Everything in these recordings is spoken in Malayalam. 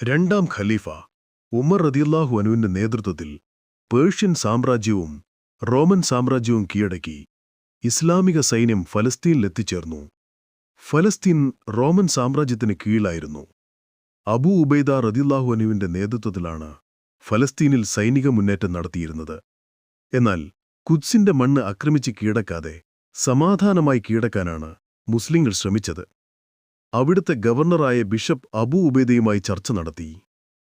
രണ്ടാം ഖലീഫ ഉമർ റദിയല്ലാഹു അനുവിന്റെ നേതൃത്വത്തിൽ പേർഷ്യൻ സാമ്രാജ്യവും റോമൻ സാമ്രാജ്യവും കീഴടക്കി ഇസ്ലാമിക സൈന്യം ഫലസ്തീനിലെത്തിച്ചേർന്നു ഫലസ്തീൻ റോമൻ സാമ്രാജ്യത്തിന് കീഴിലായിരുന്നു. അബൂ ഉബൈദ റദിയല്ലാഹു അനുവിന്റെ നേതൃത്വത്തിലാണ് ഫലസ്തീനിൽ സൈനിക മുന്നേറ്റം നടത്തിയിരുന്നത്. എന്നാൽ കുദ്സിന്റെ മണ്ണ് ആക്രമിച്ച് കീഴടക്കാതെ സമാധാനമായി കീഴടക്കാനാണ് മുസ്ലിങ്ങൾ ശ്രമിച്ചത്. അവിടുത്തെ ഗവർണറായ ബിഷപ്പ് അബു ഉബേദയുമായി ചർച്ച നടത്തി.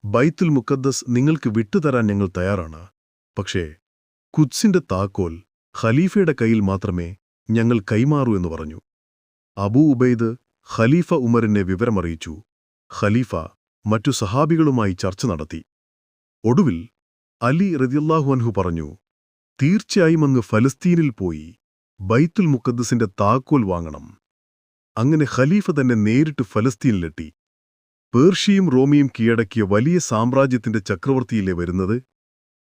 ബൈത്തുൽ മുക്കദ്ദസ് നിങ്ങൾക്ക് വിട്ടുതരാൻ ഞങ്ങൾ തയ്യാറാണ്. പക്ഷേ കുദ്സിന്റെ താക്കോൽ ഖലീഫയുടെ കയ്യിൽ മാത്രമേ ഞങ്ങൾ കൈമാറൂ എന്ന് പറഞ്ഞു. അബൂ ഉബൈദ് ഖലീഫ ഉമറിനെ വിവരമറിയിച്ചു. ഖലീഫ മറ്റു സഹാബികളുമായി ചർച്ച നടത്തി. ഒടുവിൽ അലി റതിയല്ലാഹു അൻഹു പറഞ്ഞു തീർച്ചയായും അങ്ങ് ഫലസ്തീനിൽ പോയി ബൈത്തുൽ മുക്കദ്ദസിന്റെ താക്കോൽ വാങ്ങണം. അങ്ങനെ ഖലീഫ തന്നെ നേരിട്ട് ഫലസ്തീനിലെത്തി. പേർഷ്യയും റോമിയും കീഴടക്കിയ വലിയ സാമ്രാജ്യത്തിന്റെ ചക്രവർത്തിയിലെ വരുന്നത്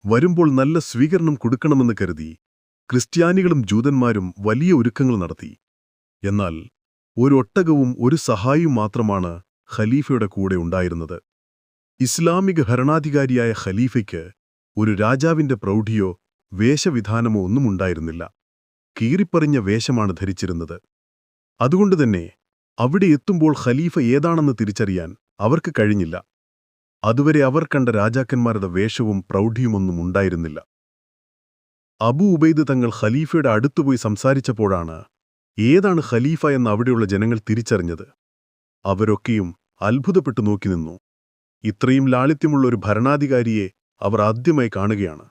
വരുമ്പോൾ നല്ല സ്വീകരണം കൊടുക്കണമെന്ന് കരുതി ക്രിസ്ത്യാനികളും ജൂതന്മാരും വലിയ ഒരുക്കങ്ങൾ നടത്തി. എന്നാൽ ഒരൊട്ടകവും ഒരു സഹായിയും മാത്രമാണ് ഖലീഫയുടെ കൂടെ ഉണ്ടായിരുന്നത്. ഇസ്ലാമിക ഭരണാധികാരിയായ ഖലീഫയ്ക്ക് ഒരു രാജാവിന്റെ പ്രൗഢിയോ വേഷവിധാനമോ ഒന്നും ഉണ്ടായിരുന്നില്ല. കീറിപ്പറിഞ്ഞ വേഷമാണ് ധരിച്ചിരുന്നത്. അതുകൊണ്ടുതന്നെ അവിടെ എത്തുമ്പോൾ ഖലീഫ ഏതാണെന്ന് തിരിച്ചറിയാൻ അവർക്ക് കഴിഞ്ഞില്ല. അതുവരെ അവർ കണ്ട രാജാക്കന്മാരുടെ വേഷവും പ്രൗഢിയുമൊന്നും ഉണ്ടായിരുന്നില്ല. അബു ഉബൈദ് തങ്ങൾ ഖലീഫയുടെ അടുത്തുപോയി സംസാരിച്ചപ്പോഴാണ് ഏതാണ് ഖലീഫ എന്ന് അവിടെയുള്ള ജനങ്ങൾ തിരിച്ചറിഞ്ഞത്. അവരൊക്കെയും അത്ഭുതപ്പെട്ടു നോക്കി നിന്നു. ഇത്രയും ലാളിത്യമുള്ള ഒരു ഭരണാധികാരിയെ അവർ ആദ്യമായി കാണുകയാണ്.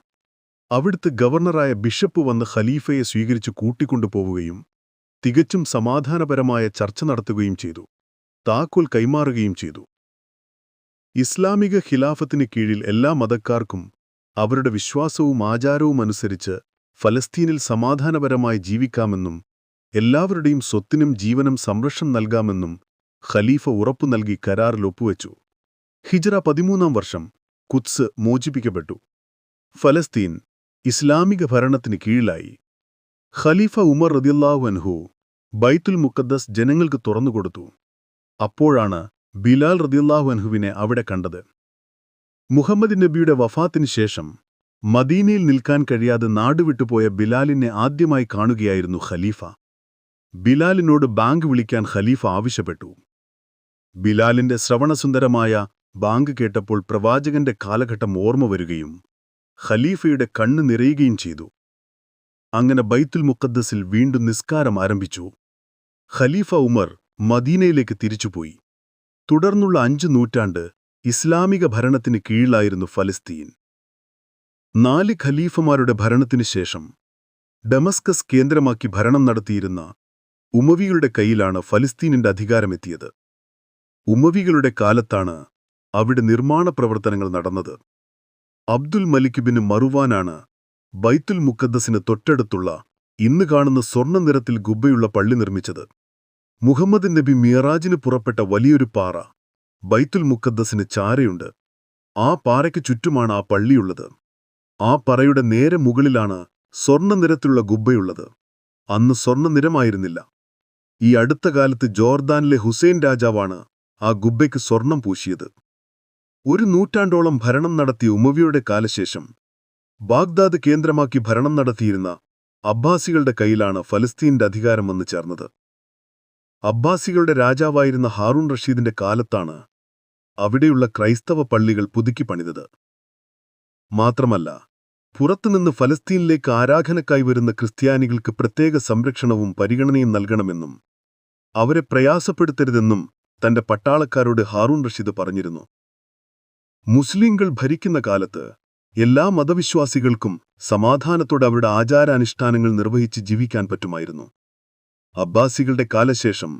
അവിടുത്തെ ഗവർണറായ ബിഷപ്പ് വന്ന് ഖലീഫയെ സ്വീകരിച്ച് കൂട്ടിക്കൊണ്ടുപോവുകയും തികച്ചും സമാധാനപരമായ ചർച്ച നടത്തുകയും ചെയ്തു. താക്കോൽ കൈമാറുകയും ചെയ്തു. ഇസ്ലാമിക ഖിലാഫത്തിന് കീഴിൽ എല്ലാ മതക്കാർക്കും അവരുടെ വിശ്വാസവും ആചാരവും അനുസരിച്ച് ഫലസ്തീനിൽ സമാധാനപരമായി ജീവിക്കാമെന്നും എല്ലാവരുടെയും സ്വത്തിനും ജീവനും സംരക്ഷണം നൽകാമെന്നും ഖലീഫ ഉറപ്പു നൽകി കരാറിൽ ഒപ്പുവെച്ചു. ഹിജറ പതിമൂന്നാം വർഷം കുത്സ് മോചിപ്പിക്കപ്പെട്ടു. ഫലസ്തീൻ ഇസ്ലാമിക ഭരണത്തിന് കീഴിലായി. ഖലീഫ ഉമർ റദിയല്ലാഹു അൻഹു ബൈത്തുൽ മുക്കദ്ദസ് ജനങ്ങൾക്ക് തുറന്നുകൊടുത്തു അപ്പോഴാണ് ബിലാൽ റദിയല്ലാഹു അൻഹുവിനെ അവിടെ കണ്ടത്. മുഹമ്മദ് നബിയുടെ വഫാത്തിന് ശേഷം മദീനയിൽ നിൽക്കാൻ കഴിയാതെ നാടുവിട്ടുപോയ ബിലാലിനെ ആദ്യമായി കാണുകയായിരുന്നു ഖലീഫ. ബിലാലിനോട് ബാങ്ക് വിളിക്കാൻ ഖലീഫ ആവശ്യപ്പെട്ടു. ബിലാലിന്റെ ശ്രവണസുന്ദരമായ ബാങ്ക് കേട്ടപ്പോൾ പ്രവാചകന്റെ കാലഘട്ടം ഓർമ്മ വരികയും ഖലീഫയുടെ കണ്ണ് നിറയുകയും ചെയ്തു. അങ്ങനെ ബൈത്തുൽ മുക്കദ്ദസിൽ വീണ്ടും നിസ്കാരം ആരംഭിച്ചു. ഖലീഫ ഉമർ മദീനയിലേക്ക് തിരിച്ചുപോയി. തുടർന്നുള്ള അഞ്ചു നൂറ്റാണ്ട് ഇസ്ലാമിക ഭരണത്തിന് കീഴിലായിരുന്നു ഫലസ്തീൻ. നാല് ഖലീഫമാരുടെ ഭരണത്തിനു ശേഷം ഡമസ്കസ് കേന്ദ്രമാക്കി ഭരണം നടത്തിയിരുന്ന ഉമവികളുടെ കയ്യിലാണ് ഫലസ്തീനിന്റെ അധികാരമെത്തിയത്. ഉമവികളുടെ കാലത്താണ് അവിടെ നിർമ്മാണ പ്രവർത്തനങ്ങൾ നടന്നത്. അബ്ദുൽ മലിക് ബിൻ മറുവാനാണ് ബൈത്തുൽ മുക്കദ്ദസിന് തൊട്ടടുത്തുള്ള ഇന്ന് കാണുന്ന സ്വർണ നിറത്തിൽ ഗുബ്ബയുള്ള പള്ളി നിർമ്മിച്ചത്. മുഹമ്മദ് നബി മിയറാജിന് പുറപ്പെട്ട വലിയൊരു പാറ. ബൈത്തുൽ മുക്കദ്ദസിന് ചാരയുണ്ട്. ആ പാറയ്ക്ക് ചുറ്റുമാണ് ആ പള്ളിയുള്ളത്. ആ പറയുടെ നേരെ മുകളിലാണ് സ്വർണ നിറത്തിലുള്ള ഗുബ്ബയുള്ളത് അന്ന് സ്വർണ നിറമായിരുന്നില്ല ഈ അടുത്ത കാലത്ത് ജോർദാനിലെ ഹുസൈൻ രാജാവാണ് ആ ഗുബ്ബയ്ക്ക് സ്വർണം പൂശിയത്. ഒരു നൂറ്റാണ്ടോളം ഭരണം നടത്തിയ ഉമവിയുടെ കാലശേഷം ബാഗ്ദാദ് കേന്ദ്രമാക്കി ഭരണം നടത്തിയിരുന്ന അബ്ബാസികളുടെ കയ്യിലാണ് ഫലസ്തീന്റെ അധികാരം വന്നു ചേർന്നത്. അബ്ബാസികളുടെ രാജാവായിരുന്ന ഹാറൂൺ റഷീദിന്റെ കാലത്താണ് അവിടെയുള്ള ക്രൈസ്തവ പള്ളികൾ പുതുക്കി പണിതത്. മാത്രമല്ല പുറത്തുനിന്ന് ഫലസ്തീനിലേക്ക് ആരാധനക്കായി വരുന്ന ക്രിസ്ത്യാനികൾക്ക് പ്രത്യേക സംരക്ഷണവും പരിഗണനയും നൽകണമെന്നും അവരെ പ്രയാസപ്പെടുത്തരുതെന്നും തന്റെ പട്ടാളക്കാരോട് ഹാറൂൺ റഷീദ് പറഞ്ഞിരുന്നു. മുസ്ലിങ്ങൾ ഭരിക്കുന്ന കാലത്ത് എല്ലാ മതവിശ്വാസികൾക്കും സമാധാനത്തോടെ അവരുടെ ആചാരാനുഷ്ഠാനങ്ങൾ നിർവഹിച്ച് ജീവിക്കാൻ പറ്റുമായിരുന്നു. അബ്ബാസികളുടെ കാലശേഷം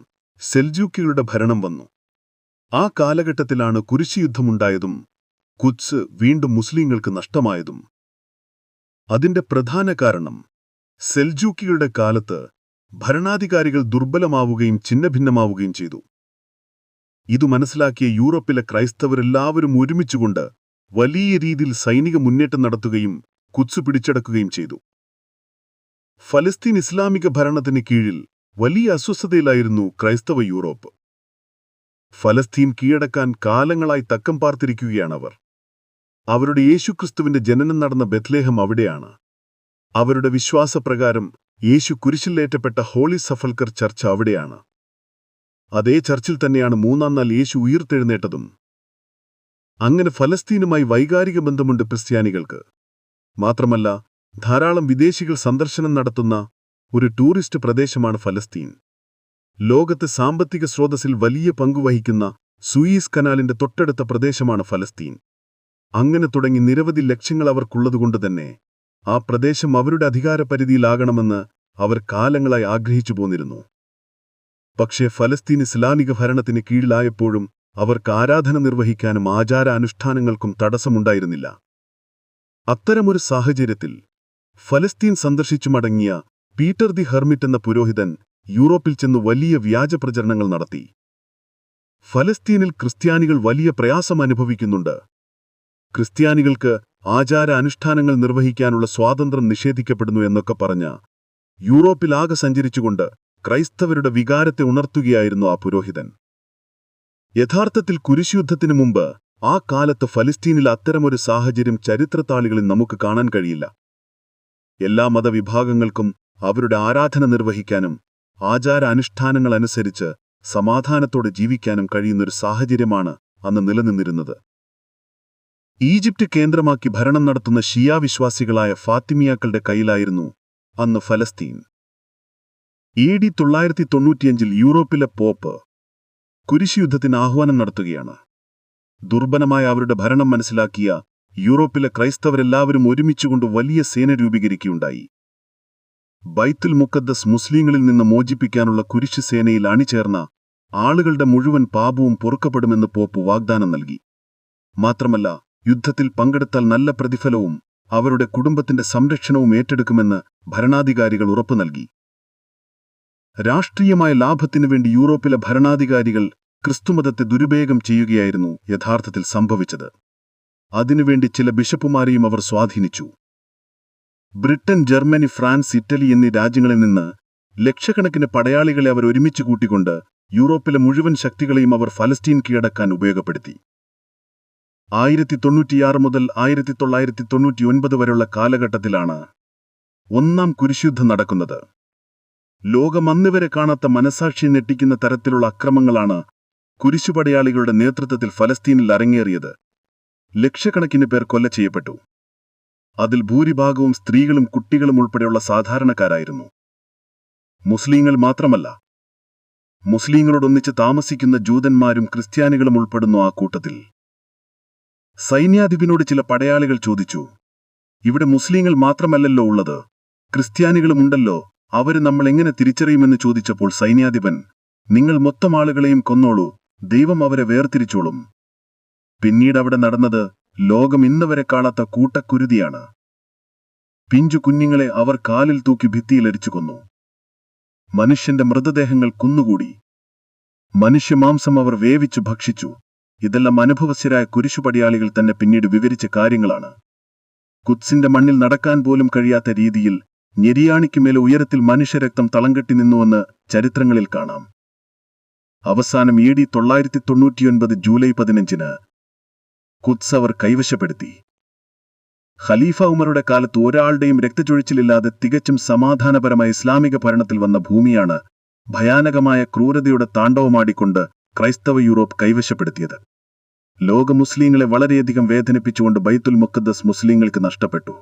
സെൽജൂക്കികളുടെ ഭരണം വന്നു. ആ കാലഘട്ടത്തിലാണ് കുരിശിയുദ്ധമുണ്ടായതും കുത്സ് വീണ്ടും മുസ്ലിങ്ങൾക്ക് നഷ്ടമായതും. അതിന്റെ പ്രധാന കാരണം സെൽജൂക്കികളുടെ കാലത്ത് ഭരണാധികാരികൾ ദുർബലമാവുകയും ഛിന്നഭിന്നമാവുകയും ചെയ്തു. ഇതു മനസ്സിലാക്കിയ യൂറോപ്പിലെ ക്രൈസ്തവരെല്ലാവരും ഒരുമിച്ചുകൊണ്ട് വലിയ രീതിയിൽ സൈനിക മുന്നേറ്റം നടത്തുകയും കുത്സു പിടിച്ചടക്കുകയും ചെയ്തു. ഫലസ്തീൻ ഇസ്ലാമിക ഭരണത്തിന് കീഴിൽ വലിയ അസ്വസ്ഥതയിലായിരുന്നു ക്രൈസ്തവ യൂറോപ്പ്. ഫലസ്തീൻ കീഴടക്കാൻ കാലങ്ങളായി തക്കം പാർത്തിരിക്കുകയാണവർ. അവരുടെ യേശുക്രിസ്തുവിന്റെ ജനനം നടന്ന ബത്ലേഹം അവിടെയാണ്. അവരുടെ വിശ്വാസപ്രകാരം യേശു കുരിശിലേറ്റപ്പെട്ട ഹോളി സഫൽക്കർ ചർച്ച് അവിടെയാണ്. അതേ ചർച്ചിൽ തന്നെയാണ് മൂന്നാം നാൾ യേശു ഉയർത്തെഴുന്നേറ്റതും. അങ്ങനെ ഫലസ്തീനുമായി വൈകാരിക ബന്ധമുണ്ട് ക്രിസ്ത്യാനികൾക്ക്. മാത്രമല്ല ധാരാളം വിദേശികൾ സന്ദർശനം നടത്തുന്ന ഒരു ടൂറിസ്റ്റ് പ്രദേശമാണ് ഫലസ്തീൻ. ലോകത്ത് സാമ്പത്തിക സ്രോതസ്സിൽ വലിയ പങ്കുവഹിക്കുന്ന സുയീസ് കനാലിന്റെ തൊട്ടടുത്ത പ്രദേശമാണ് ഫലസ്തീൻ. അങ്ങനെ തുടങ്ങി നിരവധി ലക്ഷ്യങ്ങൾ അവർക്കുള്ളതുകൊണ്ട് തന്നെ ആ പ്രദേശം അവരുടെ അധികാരപരിധിയിലാകണമെന്ന് അവർ കാലങ്ങളായി ആഗ്രഹിച്ചു പോന്നിരുന്നു. പക്ഷേ ഫലസ്തീൻ ഇസ്ലാമിക ഭരണത്തിന് കീഴിലായപ്പോഴും അവർക്ക് ആരാധന നിർവഹിക്കാനും ആചാരാനുഷ്ഠാനങ്ങൾക്കും തടസ്സമുണ്ടായിരുന്നില്ല. അത്തരമൊരു സാഹചര്യത്തിൽ ഫലസ്തീൻ സന്ദർശിച്ചു മടങ്ങിയ പീറ്റർ ദി ഹെർമിറ്റ് എന്ന പുരോഹിതൻ യൂറോപ്പിൽ ചെന്ന് വലിയ വ്യാജ പ്രചരണങ്ങൾ നടത്തി. ഫലസ്തീനിൽ ക്രിസ്ത്യാനികൾ വലിയ പ്രയാസം അനുഭവിക്കുന്നുണ്ട്. ക്രിസ്ത്യാനികൾക്ക് ആചാര അനുഷ്ഠാനങ്ങൾ നിർവഹിക്കാനുള്ള സ്വാതന്ത്ര്യം നിഷേധിക്കപ്പെടുന്നു എന്നൊക്കെ പറഞ്ഞ യൂറോപ്പിലാകെ സഞ്ചരിച്ചുകൊണ്ട് ക്രൈസ്തവരുടെ വികാരത്തെ ഉണർത്തുകയായിരുന്നു ആ പുരോഹിതൻ. യഥാർത്ഥത്തിൽ കുരിശുദ്ധത്തിനു മുമ്പ് ആ കാലത്ത് ഫലസ്തീനിൽ അത്തരമൊരു സാഹചര്യം ചരിത്രത്താളികളിൽ നമുക്ക് കാണാൻ കഴിയില്ല. എല്ലാ മതവിഭാഗങ്ങൾക്കും അവരുടെ ആരാധന നിർവഹിക്കാനും ആചാര അനുഷ്ഠാനങ്ങൾ അനുസരിച്ച് സമാധാനത്തോടെ ജീവിക്കാനും കഴിയുന്നൊരു സാഹചര്യമാണ് അന്ന് നിലനിന്നിരുന്നത്. ഈജിപ്റ്റ് കേന്ദ്രമാക്കി ഭരണം നടത്തുന്ന ഷിയാ വിശ്വാസികളായ ഫാത്തിമിയാക്കളുടെ കയ്യിലായിരുന്നു അന്ന് ഫലസ്തീൻ. എ ഡി തൊള്ളായിരത്തി തൊണ്ണൂറ്റിയഞ്ചിൽ യൂറോപ്പിലെ പോപ്പ് കുരിശുയുദ്ധത്തിന് ആഹ്വാനം നടത്തുകയാണ്. ദുർബലമായ അവരുടെ ഭരണം മനസ്സിലാക്കിയ യൂറോപ്പിലെ ക്രൈസ്തവരെല്ലാവരും ഒരുമിച്ചുകൊണ്ട് വലിയ സേന രൂപീകരിക്കുകയുണ്ടായി. ബൈത്തുൽ മുക്കദ്ദസ് മുസ്ലിങ്ങളിൽ നിന്ന് മോചിപ്പിക്കാനുള്ള കുരിശ് സേനയിൽ അണിചേർന്ന ആളുകളുടെ മുഴുവൻ പാപവും പൊറുക്കപ്പെടുമെന്ന് പോപ്പ് വാഗ്ദാനം നൽകി. മാത്രമല്ല യുദ്ധത്തിൽ പങ്കെടുത്താൽ നല്ല പ്രതിഫലവും അവരുടെ കുടുംബത്തിന്റെ സംരക്ഷണവും ഏറ്റെടുക്കുമെന്ന് ഭരണാധികാരികൾ ഉറപ്പു നൽകി. രാഷ്ട്രീയമായ ലാഭത്തിനു വേണ്ടി യൂറോപ്പിലെ ഭരണാധികാരികൾ ക്രിസ്തുമതത്തെ ദുരുപയോഗം ചെയ്യുകയായിരുന്നു യഥാർത്ഥത്തിൽ സംഭവിച്ചത്. അതിനുവേണ്ടി ചില ബിഷപ്പുമാരെയും അവർ സ്വാധീനിച്ചു. ബ്രിട്ടൻ ജർമ്മനി ഫ്രാൻസ് ഇറ്റലി എന്നീ രാജ്യങ്ങളിൽ നിന്ന് ലക്ഷക്കണക്കിന് പടയാളികളെ അവർ ഒരുമിച്ച് കൂട്ടിക്കൊണ്ട് യൂറോപ്പിലെ മുഴുവൻ ശക്തികളെയും അവർ ഫലസ്തീൻ കീഴടക്കാൻ ഉപയോഗപ്പെടുത്തി. ആയിരത്തി തൊണ്ണൂറ്റിയാറ് മുതൽ ആയിരത്തി തൊള്ളായിരത്തി തൊണ്ണൂറ്റിയൊൻപത് വരെയുള്ള കാലഘട്ടത്തിലാണ് ഒന്നാം കുരിശുദ്ധം നടക്കുന്നത്. ലോകമന്നുവരെ കാണാത്ത മനസാക്ഷി ഞെട്ടിക്കുന്ന തരത്തിലുള്ള അക്രമങ്ങളാണ് കുരിശുപടയാളികളുടെ നേതൃത്വത്തിൽ ഫലസ്തീനിൽ അരങ്ങേറിയത്. ലക്ഷക്കണക്കിന് പേർ കൊല്ല ചെയ്യപ്പെട്ടു. അതിൽ ഭൂരിഭാഗവും സ്ത്രീകളും കുട്ടികളും ഉൾപ്പെടെയുള്ള സാധാരണക്കാരായിരുന്നു. മുസ്ലിങ്ങൾ മാത്രമല്ല മുസ്ലിങ്ങളോടൊന്നിച്ച് താമസിക്കുന്ന ജൂതന്മാരും ക്രിസ്ത്യാനികളും ഉൾപ്പെടുന്നു ആ കൂട്ടത്തിൽ. സൈന്യാധിപനോട് ചില പടയാളികൾ ചോദിച്ചു ഇവിടെ മുസ്ലിങ്ങൾ മാത്രമല്ലല്ലോ ഉള്ളത്? ക്രിസ്ത്യാനികളുമുണ്ടല്ലോ അവർ നമ്മൾ എങ്ങനെ തിരിച്ചറിയുമെന്ന് ചോദിച്ചപ്പോൾ സൈന്യാധിപൻ നിങ്ങൾ മൊത്തം ആളുകളെയും കൊന്നോളൂ ദൈവം അവരെ വേർതിരിച്ചോളും. പിന്നീട് അവിടെ നടന്നത് ലോകം ഇന്നുവരെ കാണാത്ത കൂട്ടക്കുരുതിയാണ്. പിഞ്ചു കുഞ്ഞുങ്ങളെ അവർ കാലിൽ തൂക്കി ഭിത്തിയിലരിച്ചു കൊന്നു. മനുഷ്യന്റെ മൃതദേഹങ്ങൾ കുന്നുകൂടി. മനുഷ്യമാംസം അവർ വേവിച്ചു ഭക്ഷിച്ചു. ഇതെല്ലാം അനുഭവസ്ഥരായ കുരിശുപടിയാളികൾ തന്നെ പിന്നീട് വിവരിച്ച കാര്യങ്ങളാണ്. കുത്സിന്റെ മണ്ണിൽ നടക്കാൻ പോലും കഴിയാത്ത രീതിയിൽ ഞെരിയാണിക്കുമേലെ ഉയരത്തിൽ മനുഷ്യരക്തം തളംകെട്ടി നിന്നുവെന്ന് ചരിത്രങ്ങളിൽ കാണാം. അവസാനം ഇ ഡി തൊള്ളായിരത്തി തൊണ്ണൂറ്റിയൊൻപത് ജൂലൈ പതിനഞ്ചിന് കുത്സ് അവർ കൈവശപ്പെടുത്തി. ഖലീഫ ഉമറുടെ കാലത്ത് ഒരാളുടെയും രക്തചൊഴിച്ചിലില്ലാതെ തികച്ചും സമാധാനപരമായ ഇസ്ലാമിക ഭരണത്തിൽ വന്ന ഭൂമിയാണ് ഭയാനകമായ ക്രൂരതയുടെ താണ്ഡവമാടിക്കൊണ്ട് ക്രൈസ്തവ യൂറോപ്പ് കൈവശപ്പെടുത്തിയത്. ലോക മുസ്ലിങ്ങളെ വളരെയധികം വേദനിപ്പിച്ചുകൊണ്ട് ബൈത്തുൽ മുക്കദ്ദസ് മുസ്ലിങ്ങൾക്ക് നഷ്ടപ്പെട്ടു.